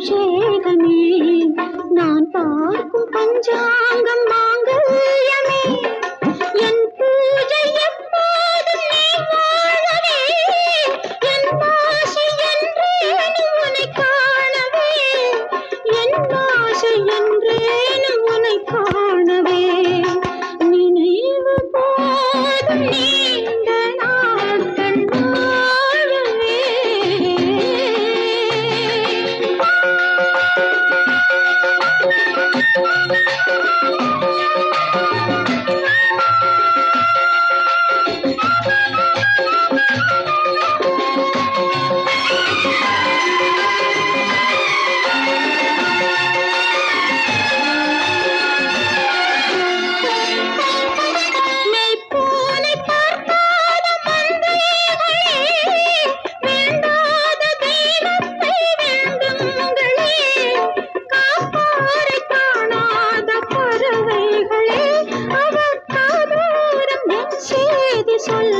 அபிஷேகமே நான் பார்க்கும் பஞ்சாங்கம் solo